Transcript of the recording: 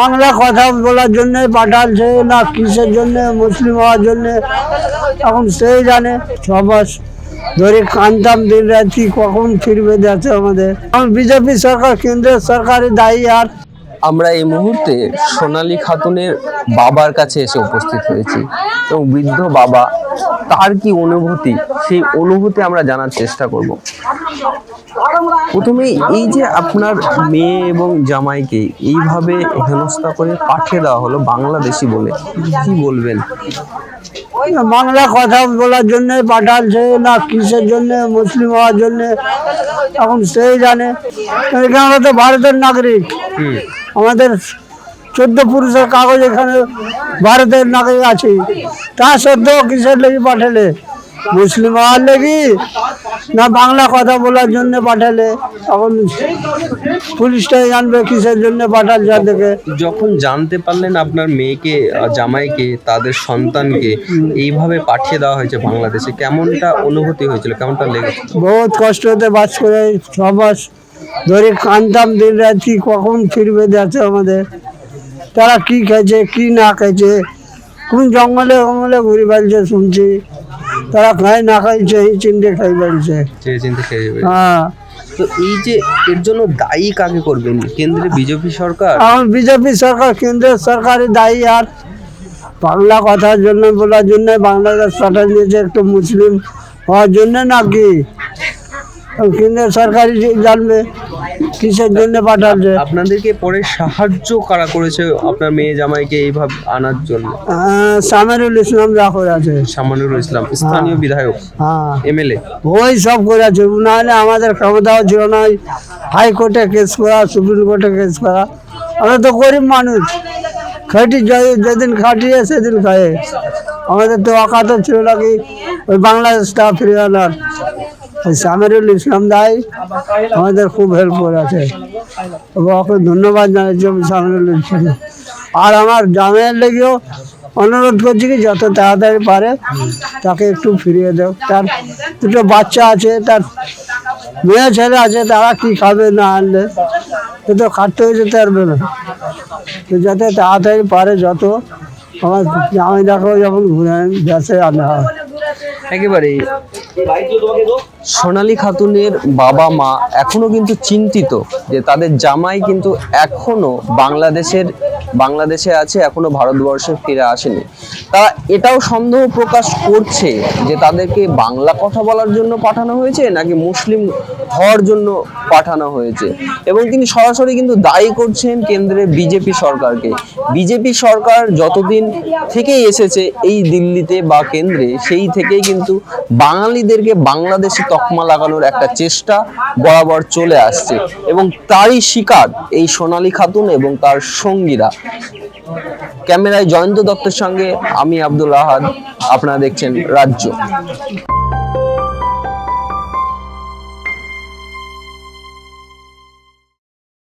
বাংলা কথা বলার জন্য, পাঠাচ্ছে না, কিসের জন্য, মুসলিম হওয়ার জন্য। এখন সেই জানে মাস ধরে কানতাম দিন রাত্রি কখন ফিরবে যাচ্ছে আমাদের। এখন বিজেপি সরকার, কেন্দ্রের সরকারই দায়ী আর। আমরা এই মুহূর্তে সোনালী খাতুনের বাবার কাছে এসে উপস্থিত হয়েছি এবং বৃদ্ধ বাবা, তার কি অনুভূতি? সেই অনুভূতি আমরা জানার চেষ্টা করব। প্রথমে এই যে আপনার মেয়ে এবং জামাইকে এইভাবে হেনস্থা করে পাঠিয়ে দেওয়া হলো বাংলাদেশি বলে কি বলবেন? বাংলা কথা বলার জন্য পাঠাচ্ছে না কিসের জন্য মুসলিম হওয়ার জন্য এখন সেই জানে। এখানে আমরা তো ভারতের নাগরিক। আমাদের চোদ্দ পুরুষের কাগজ এখানে ভারতের নাগরিক আছে। তা সত্ত্বেও কিসের লেগে পাঠালে? মুসলিম হওয়ার লেগে? না বাংলা কথা বলার জন্য পাঠালে তখন পুলিশটাই জানবে কিসের জন্য পাঠাল যাদেরকে যখন জানতে পারলেন আপনার মেয়েকে জামাইকে তাদের সন্তানকে এইভাবে পাঠিয়ে দেওয়া হয়েছে বাংলাদেশে কেমনটা অনুভূতি হয়েছিল কেমনটা লেগেছে? বহুত কষ্ট হতে বাস করে মাস ধরে কানতাম দিন রাত্রি কখন ফিরবে যাচ্ছে আমাদের। তারা কি খেয়েছে কি না খেয়েছে কোন জঙ্গলে জঙ্গলে ঘুরে বেড়াচ্ছে শুনছি। তারা খায় না খাইছে এই চিনতে খাই খেয়ে যাবে হ্যাঁ। তো এই যে এর জন্য দায়ী কাকে করবেন? কেন্দ্রে বিজেপি সরকার? এখন বিজেপি সরকার কেন্দ্রের সরকারই দায়ী আর বাংলা কথার জন্য বলার জন্য বাংলাদেশ পাঠান দিয়েছে একটু মুসলিম হওয়ার জন্য নাকি? কেন্দ্রের সরকারই জানবে। কিসের জন্য পাঠাচ্ছে? আপনাদেরকে পরে সাহায্য কারা করেছে আপনার মেয়ে জামাইকে এইভাবে আনার জন্য? সামেরুল ইসলাম জাফর আছে সামানুর ইসলাম স্থানীয় বিধায়ক হ্যাঁ। এমএলএ? ওই সব করেছে। নাহলে আমাদের ক্ষমতাও ছিল না। হাইকোর্টে কেস করা সুপ্রিম কোর্টে কেস করা। আমরা তো গরিব মানুষ। খাটি যে- যেদিন খাটিয়ে সেদিন খায় আমাদের তো অকাত ছিল নাকি? ওই বাংলাদেশটা ফিরে আনার। সামেরুল ইসলাম দাই আমাদের খুব হেল্প করেছে। ওকে ধন্যবাদ জানাচ্ছি সামেরুল ইসলাম। আর আমার জামাইয়ের লেগেও অনুরোধ করছি কি যত তাড়াতাড়ি পারে তাকে একটু ফিরিয়ে দাও। তার দুটো বাচ্চা আছে, তার মেয়ে ছেলে আছে, তারা কি খাবে না আনলে? সে তো খাটতে হয়ে যেতে পারবে না। তো যাতে তাড়াতাড়ি পারে, যত আমার জামাই দেখো যখন ঘুরে দেশে আনা হয়। একেবারে সোনালি খাতুনের বাবা মা এখনও কিন্তু চিন্তিত যে তাদের জামাই কিন্তু এখনও বাংলাদেশের বাংলাদেশে আছে, এখনও ভারতবর্ষে ফিরে আসেনি। তারা এটাও সন্দেহ প্রকাশ করছে যে তাদেরকে বাংলা কথা বলার জন্য পাঠানো হয়েছে, নাকি মুসলিম হওয়ার জন্য পাঠানো হয়েছে? এবং তিনি সরাসরি কিন্তু দায়ী করছেন কেন্দ্রে বিজেপি সরকারকে। বিজেপি সরকার যতদিন থেকেই এসেছে এই দিল্লিতে বা কেন্দ্রে, সেই থেকেই কিন্তু বাঙালিদেরকে বাংলাদেশি তকমা লাগানোর একটা চেষ্টা বরাবর চলে আসছে। এবং তারই শিকার এই সোনালী খাতুন এবং তার সঙ্গীরা। ক্যামেরায় জয়ন্ত দত্তের সঙ্গে আমি আব্দুল আহাদ। আপনারা দেখছেন রাজ্য।